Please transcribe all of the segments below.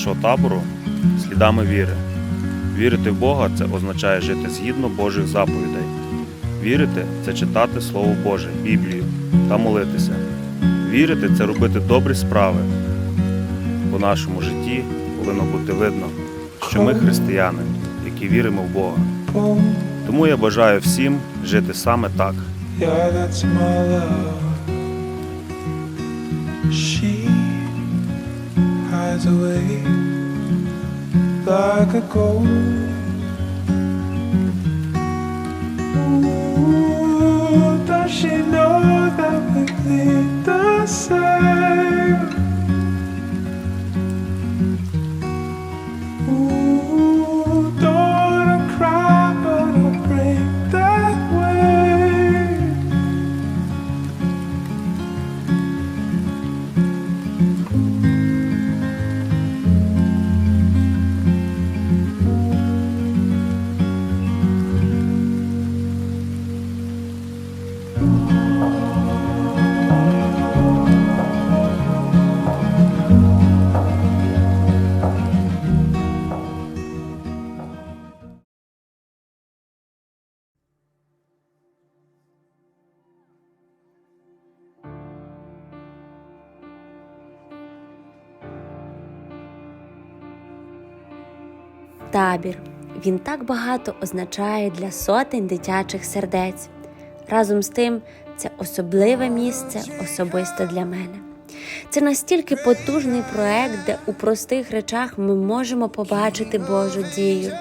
нашого табору слідами віри. Вірити в Бога це означає жити згідно Божих заповідей. Вірити це читати Слово Боже, Біблію та молитися. Вірити це робити добрі справи. У нашому житті повинно бути видно, що ми християни, які віримо в Бога. Тому я бажаю всім жити саме так. Yeah, that's my love. She hides away like a ghost. Ooh, does she know that we bleed the same? Табір. Він так багато означає для сотень дитячих сердець. Разом з тим, це особливе місце особисто для мене. Це настільки потужний проект, де у простих речах ми можемо побачити Божу дію.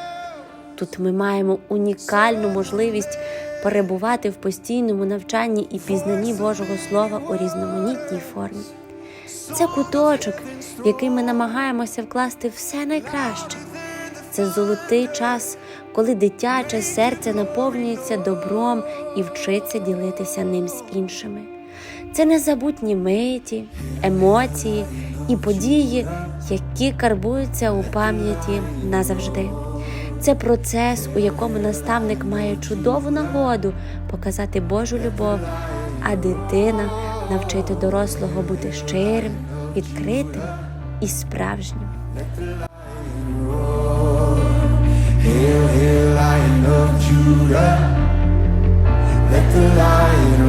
Тут ми маємо унікальну можливість перебувати в постійному навчанні і пізнанні Божого Слова у різноманітній формі. Це куточок, в який ми намагаємося вкласти все найкраще. Це золотий час, коли дитяче серце наповнюється добром і вчиться ділитися ним з іншими. Це незабутні миті, емоції і події, які карбуються у пам'яті назавжди. Це процес, у якому наставник має чудову нагоду показати Божу любов, а дитина навчити дорослого бути щирим, відкритим і справжнім. Hail, hail, Lion of Judah. Let the lion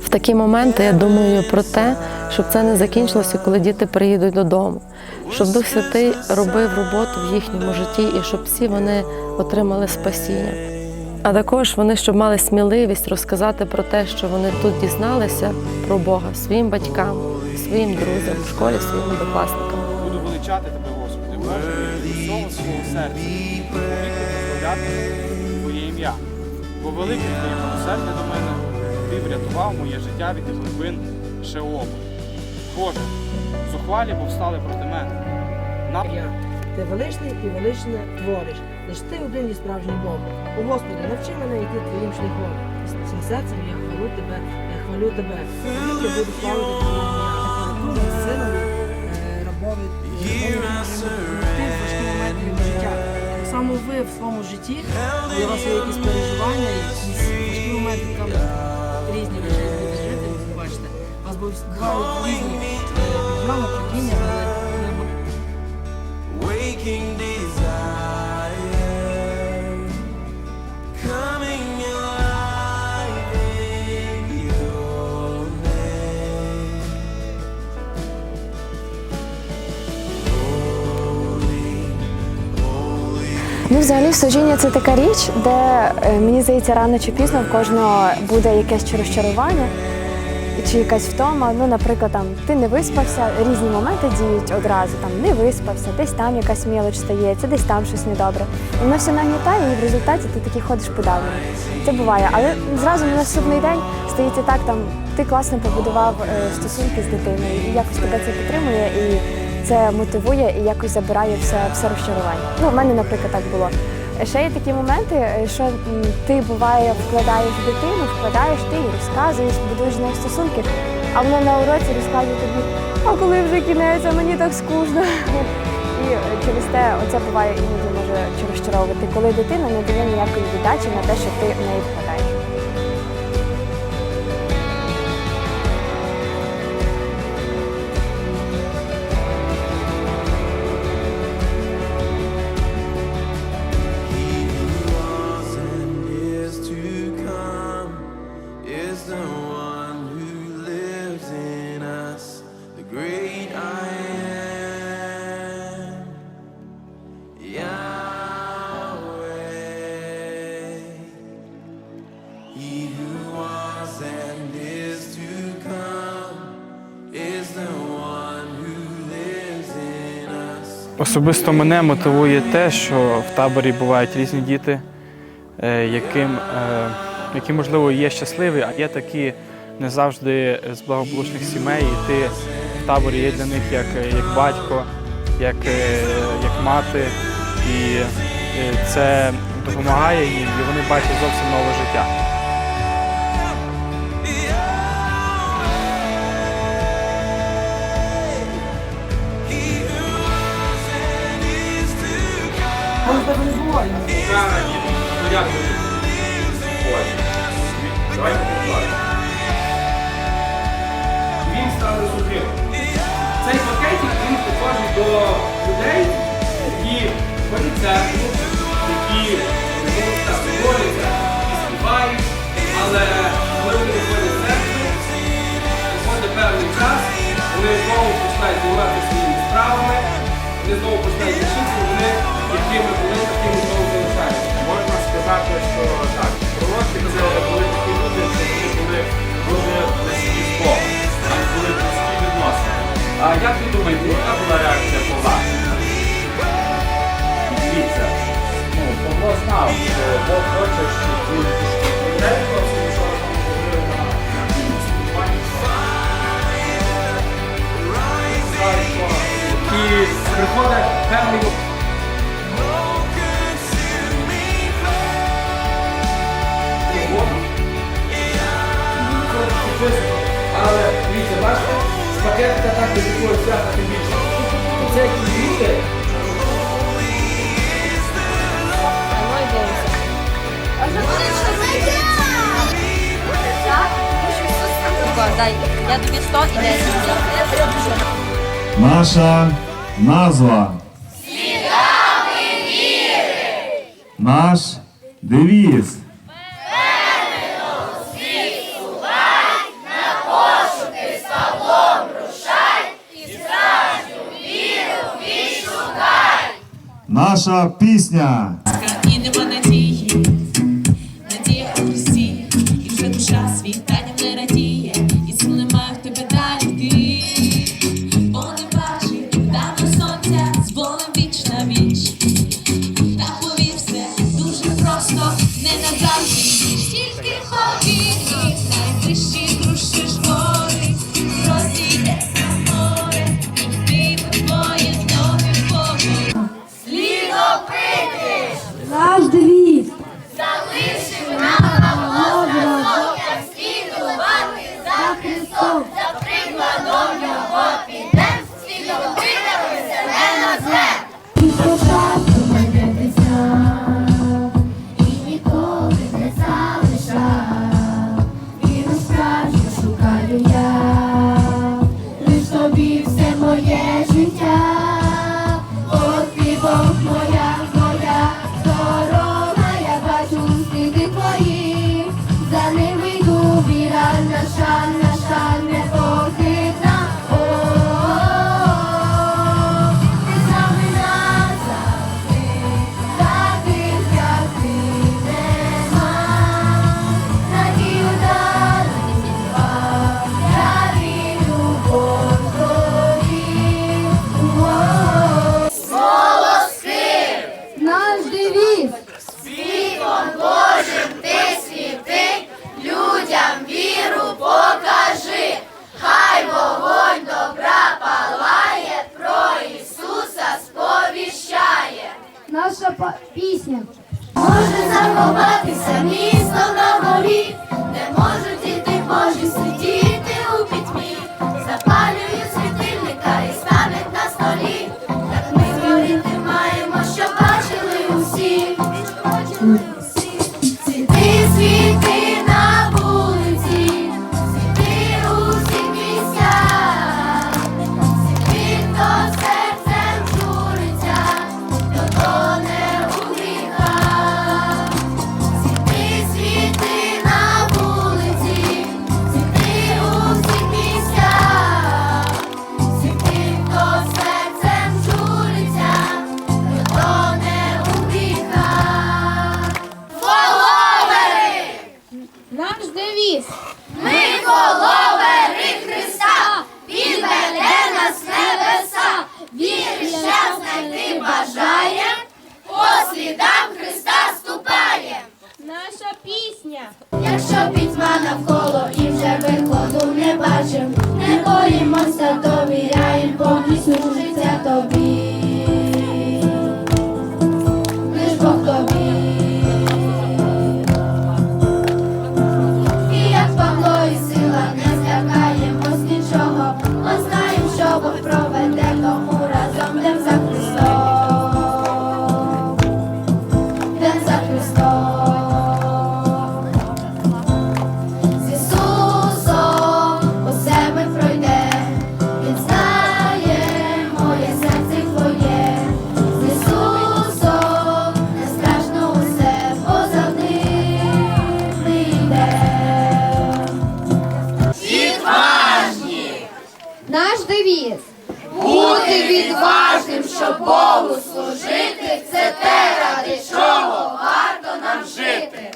В такі моменти я думаю про те, щоб це не закінчилося, коли діти приїдуть додому. Щоб Дух Святий робив роботу в їхньому житті і щоб всі вони отримали спасіння. А також вони щоб мали сміливість розказати про те, що вони тут дізналися про Бога своїм батькам, своїм друзям, в школі, своїм однокласникам. Буду величати тебе, Господи, Боже, від всього свого серця. І прославляти Твоє ім'я. Бо велике Твоє милосердя до мене, Ти врятував моє життя від глибин Шеолу. Боже, зухвалі повстали проти мене. На... Ти величний і величне твориш. Лиш ти один є справжній Бог. О Господи, навчи мене йти твоїм шляхом. З цим серцем я хвалю тебе, я хвалю тебе. Я буду твоє синові, е, рабові, важкі моменти життя. Так само ви в своєму житті, коли у вас є якісь переживання, якісь важкі моменти, там різні ви будете жити, ви бачите. У вас будуть бувають різні е, підйоми, падіння, name. Ну, взагалі, служіння це така річ, де е, мені здається, рано чи пізно в кожного буде якесь розчарування чи якась втома. Ну, наприклад, там ти не виспався, різні моменти діють одразу. Там не виспався, десь там якась мілоч стається, десь там щось недобре. І воно все нагнітає, і в результаті ти такий ходиш подавлений. Це буває. Але зразу на наступний день стається так, там ти класно побудував е, стосунки з дитиною, і якось тебе це підтримує і це мотивує і якось забирає все, все розчарування. Ну, в мене, наприклад, так було. Ще є такі моменти, е, що ти буває вкладаєш дитину, вкладаєш ти і розказуєш, будуєш з нею стосунки, а вона на уроці розказує тобі, а коли вже кінець, мені так скучно. І е, через те оце буває іноді може розчаровувати, коли дитина не дає ніякої віддачі на те, що ти в неї вкладаєш. Особисто мене мотивує те, що в таборі бувають різні діти, е, яким, е, які, можливо, є щасливі, а є такі не завжди з благополучних сімей. І ти в таборі є для них як, як батько, як, е, як мати. І це допомагає їм, і вони бачать зовсім нове життя. Тебе не було. Він стане сухим. Цей пакетик він підходить до людей, які церкву, які моляться і співають, але коли вони виходять в церкву, приходить певний час, вони знову починають займатися своїми справами, вони знову починають сказати, що так, пророки це були такі люди, які були дуже близькі з Богом, вони були близькі відносини. А як ви думаєте, яка була реакція Павла? Дивіться, ну, Павло знав, що Бог хоче, щоб він пішов. Наша назва. Слідами віри. Наш девіз. Певнено звітувай, на пошуки славом рушай і справжню віру відшукай. Наша пісня. І нема надії. все моє життя. слідам Христа ступає. Наша пісня. Якщо пітьма навколо і вже виходу не бачимо, не боїмося, довіряємо, Бог і служиться тобі. девіз. Бути відважним, щоб Богу служити, це те, ради чого варто нам жити.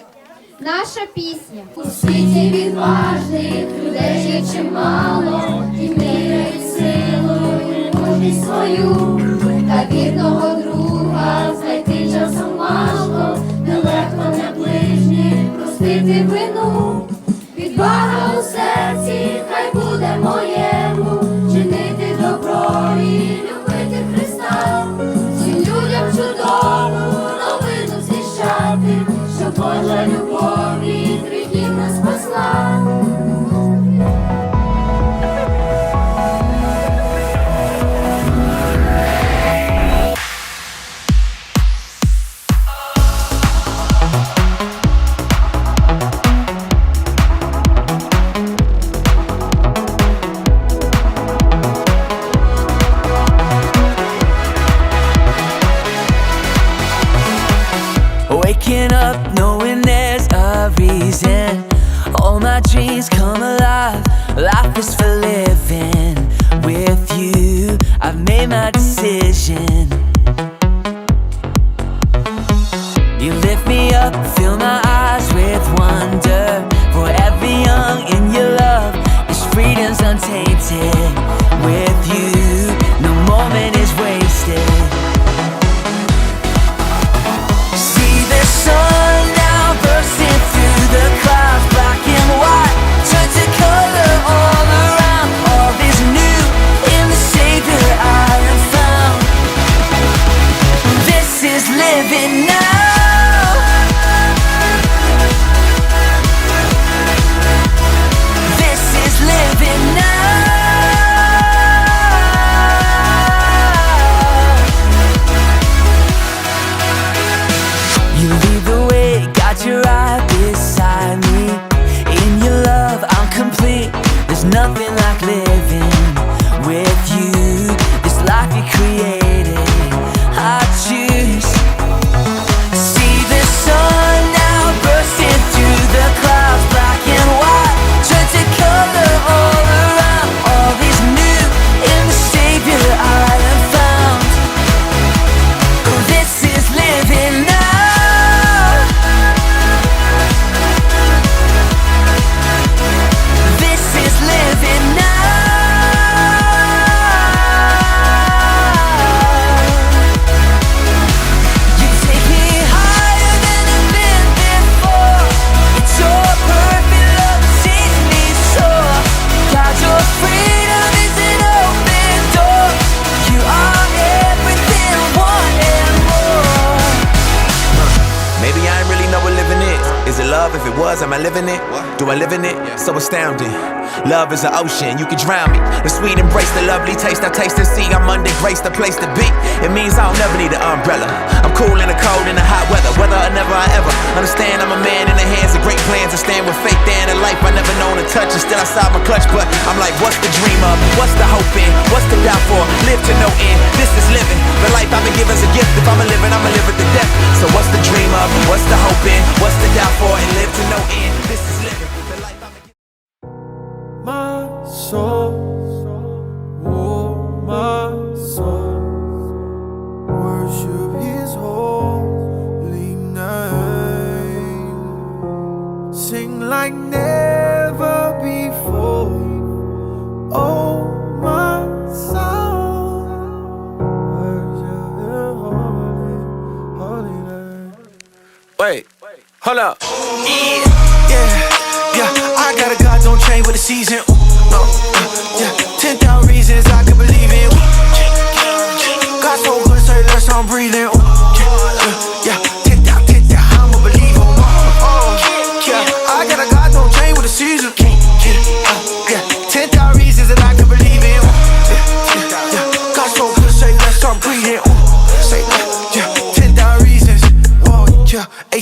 Наша пісня у світі відважних людей є чимало, і міряють силою мужність свою, та вірного друга знайти часом важко, нелегко не ближні, простити вину, від у серці, хай буде моє. living now. so astounding. Love is an ocean, you can drown me. The sweet embrace, the lovely taste, I taste and see. I'm under grace, the place to be. It means I'll never need an umbrella. I'm cool in the cold, in the hot weather, whether or never I ever understand. I'm a man in the hands of great plans. I stand with faith and in a life I never known to touch. And still I saw my clutch, but I'm like, what's the dream of? What's the hope in? What's the doubt for? Live to no end. This is living. The life I've been given's a gift. If I'm a living, I'ma live it to death. So what's the dream of? What's the hope in? What's the doubt for? And live to no end. This is living. soul.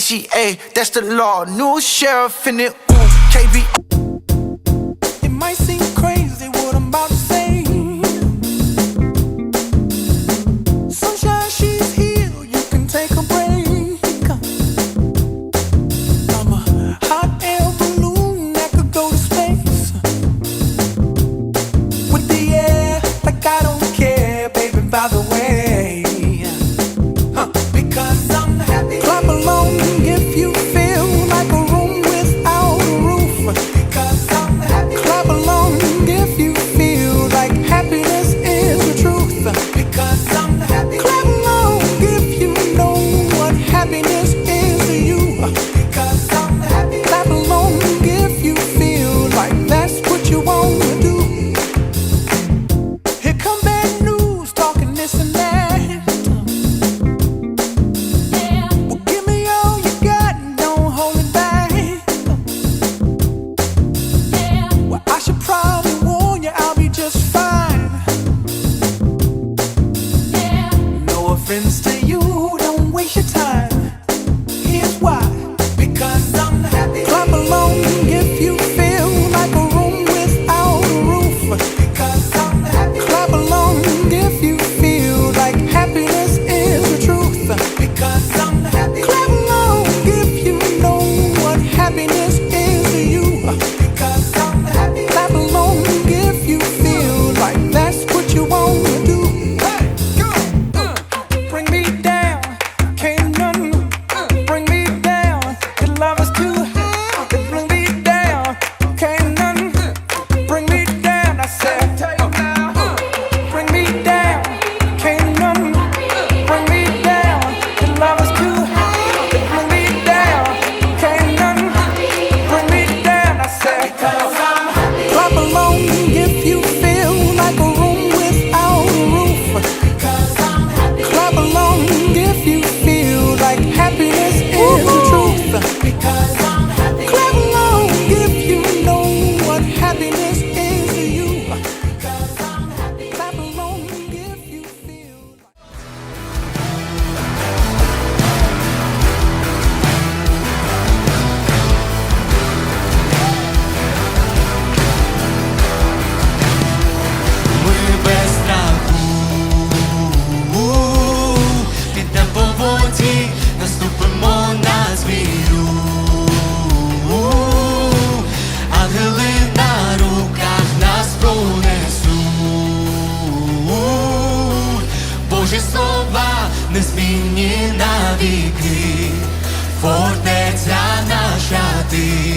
ACA, that's the law. New sheriff in it, ooh, KB. It might seem наша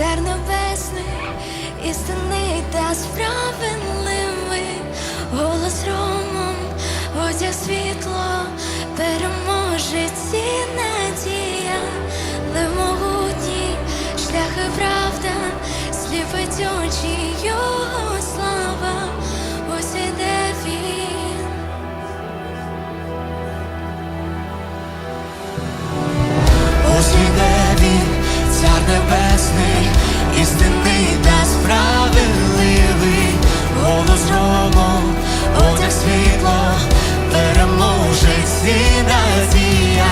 цар небесний, істинний та справедливий, голос ромом, одяг світло, переможець і надія, але могутній шлях і правда, сліпить очі його слава, ось іде він. Ось іде він, цар істинний та справедливий, голос громом, одяг світло, переможець і надія,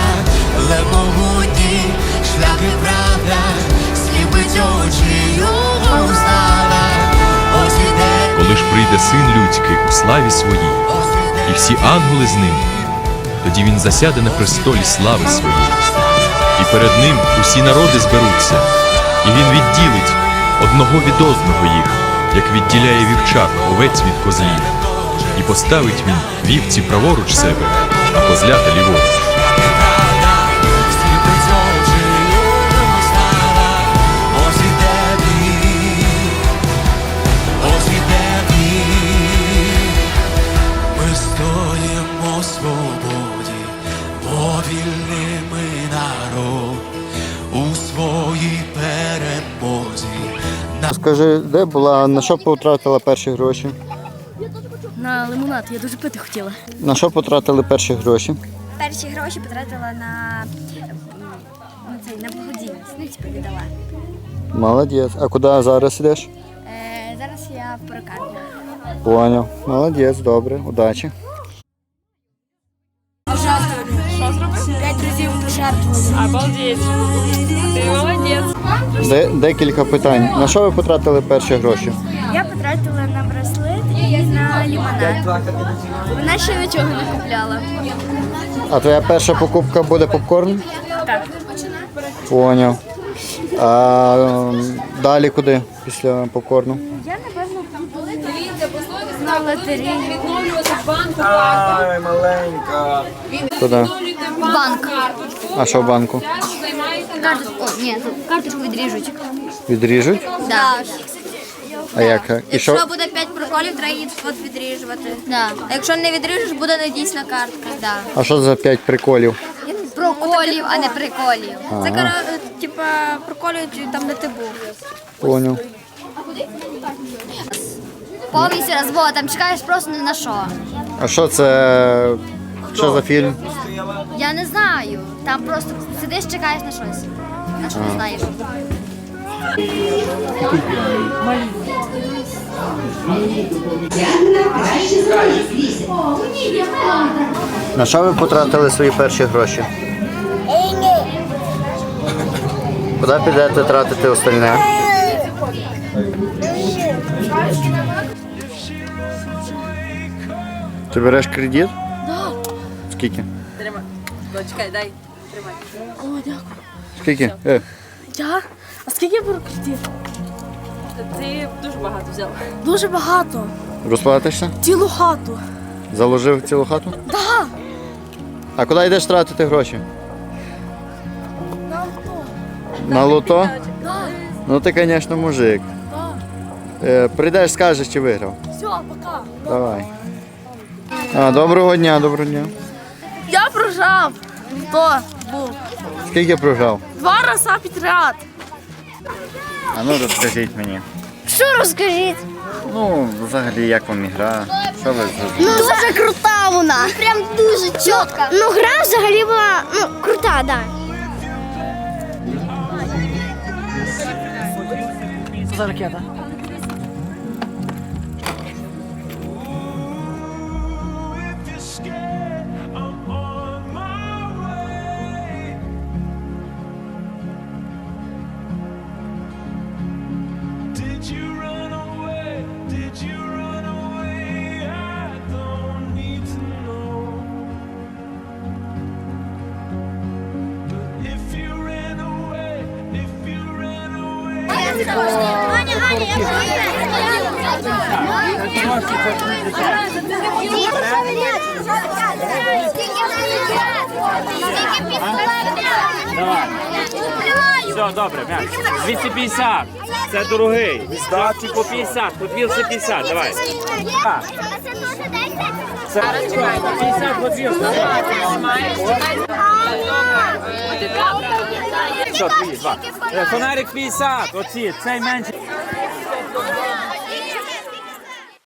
але могутній шлях і правда, сліпить очі його слава. Ось іде Коли ж прийде син людський у славі своїй, і всі ангели з ним, тоді він засяде на престолі слави своєї, і перед ним усі народи зберуться, і він відділить одного від одного їх, як відділяє вівчак овець від козлів, і поставить він вівці праворуч себе, а козлята ліворуч. Скажи, де була, на що потратила перші гроші? На лимонад я дуже пити хотіла. На що потратили перші гроші? Перші гроші потратила на, на цей на благодійність. Ну, типу, віддала. Молодець. А куди зараз йдеш? Е, зараз я в перукарні. Поняв. Молодець, добре, удачі. Що зробив? П'ять разів пожертвував. Обалдеть. Де, декілька питань. На що ви потратили перші гроші? Я потратила на браслет і на лимонад. Вона ще нічого не купляла. А твоя перша покупка буде попкорн? Так. Поняв. А далі куди після попкорну? Я, напевно, на лотереї. Ай, маленька. Куди? Банк. А що в банку? Карточку, о, ні, карточку відріжуть. Відріжуть? Да. А як? І що? Якщо буде 5 проколів, треба її от відріжувати. Да. А якщо не відріжеш, буде недійсна картка. Да. А що за п'ять приколів? Проколів, а не приколів. Ага. Це кара, типа проколюють там, де ти був. Поняв. Повністю розбова, там чекаєш просто не на що. А що це? Що за фільм? Я не знаю. Там просто сидиш, чекаєш на щось. На що не знаєш. На що ви потратили свої перші гроші? Куди підете тратити остальне? Ти береш кредит? Скільки? Тримай. Чекай, дай. Тримай. О, дякую. Скільки? Е, Я? А скільки я беру кредит? Ти дуже багато взяв. Дуже багато. розплатишся? Цілу хату. Заложив цілу хату? Да. А куди йдеш тратити гроші? На авто. На лото? Да. Ну ти, звісно, мужик. Да. Е, прийдеш, скажеш, чи виграв. Все, пока. Давай. А, доброго дня, доброго дня. Я прожав. Хто був? Скільки програв? Два рази підряд. А ну розкажіть мені. Що розкажіть? Ну, взагалі, як вам ігра? Що Що ви зробили? Ну, дуже крута вона. Прям дуже чітка. Ну, гра взагалі була ну, крута, так. Да. За ракета. Все, добре, м'яч. 250. Це дорогий. По 50, по 250, давай. Це 50 по 200. Що, твої, два. Е, Фонарик 50, оці, цей менший.